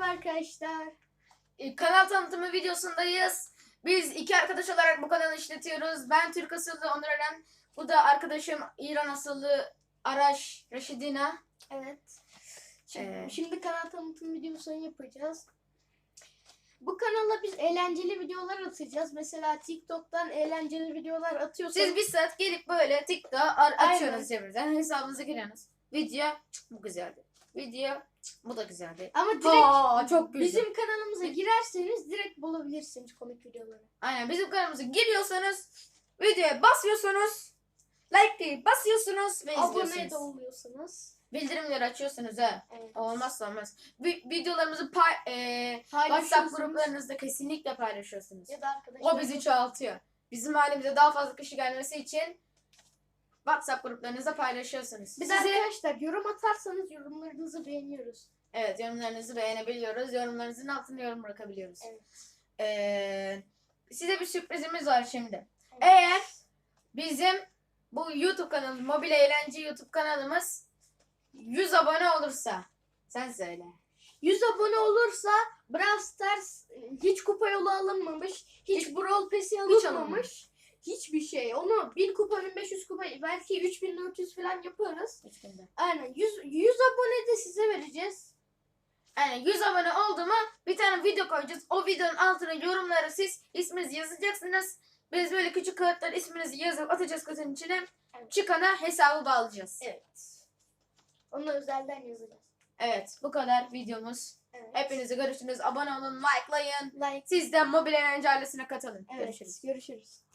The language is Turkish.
Merhaba arkadaşlar. Ee, Kanal tanıtımı videosundayız. Biz iki arkadaş olarak bu kanalı işletiyoruz. Ben Türk asıllı Onur Eren. Bu da arkadaşım İran asıllı Araş Reşidina. Evet. Şimdi, Ee, şimdi kanal tanıtım videosunu yapacağız. Bu kanala biz eğlenceli videolar atacağız. Mesela TikTok'tan eğlenceli videolar atıyorsanız Siz bir saat gelip böyle Aynen. açıyorsunuz çevirden. Hesabınıza giriyorsunuz. Video cık, bu güzeldi. Video cık, bu da güzeldi. ama direkt Aa, çok güzel. bizim kanalımıza girerseniz direkt bulabilirsiniz komik videoları. Aynen bizim kanalımıza giriyorsanız videoya basıyorsunuz. Like değil basıyorsunuz ve Abone de oluyorsunuz. Bildirimleri açıyorsunuz ha. Evet. Olmazsa olmaz. Vi- videolarımızı pay, e, WhatsApp Paylaşıyorsunuz. gruplarınızda kesinlikle paylaşıyorsunuz. Ya da arkadaşlar. O bizi çoğaltıyor. Bizim halimize daha fazla kişi gelmesi için WhatsApp gruplarınızda paylaşıyorsunuz. De Size, arkadaşlar yorum atarsanız yorumlarınızı beğeniyoruz. evet yorumlarınızı beğenebiliyoruz. Yorumlarınızın altına yorum bırakabiliyoruz. Evet. Ee, size bir sürprizimiz var şimdi. Eğer bizim bu YouTube kanalımız, mobil eğlence YouTube kanalımız 100 abone olursa sen söyle. 100 abone olursa Brawl Stars e, hiç kupa yolu alınmamış. Hiç, Hiç- Brawl Pass'i alınmamış. alınmamış. Hiçbir şey. Onu 1000 kupa 1500 kupa belki 3400 falan yaparız. Üç günde. Aynen 100, 100 abone de size vereceğiz. Yani 100 abone oldu mu bir tane video koyacağız. O videonun altına yorumlara siz isminizi yazacaksınız. Biz böyle küçük kağıtlar isminizi yazıp atacağız kutunun içine. Evet. Çıkana hesabı bağlayacağız. Evet. Onu özelden yazacağız. Evet bu kadar videomuz. Evet. Hepinize görüşürüz. Abone olun, likelayın. like. Siz de mobil eğlence ailesine katılın. Evet. Görüşürüz. Görüşürüz.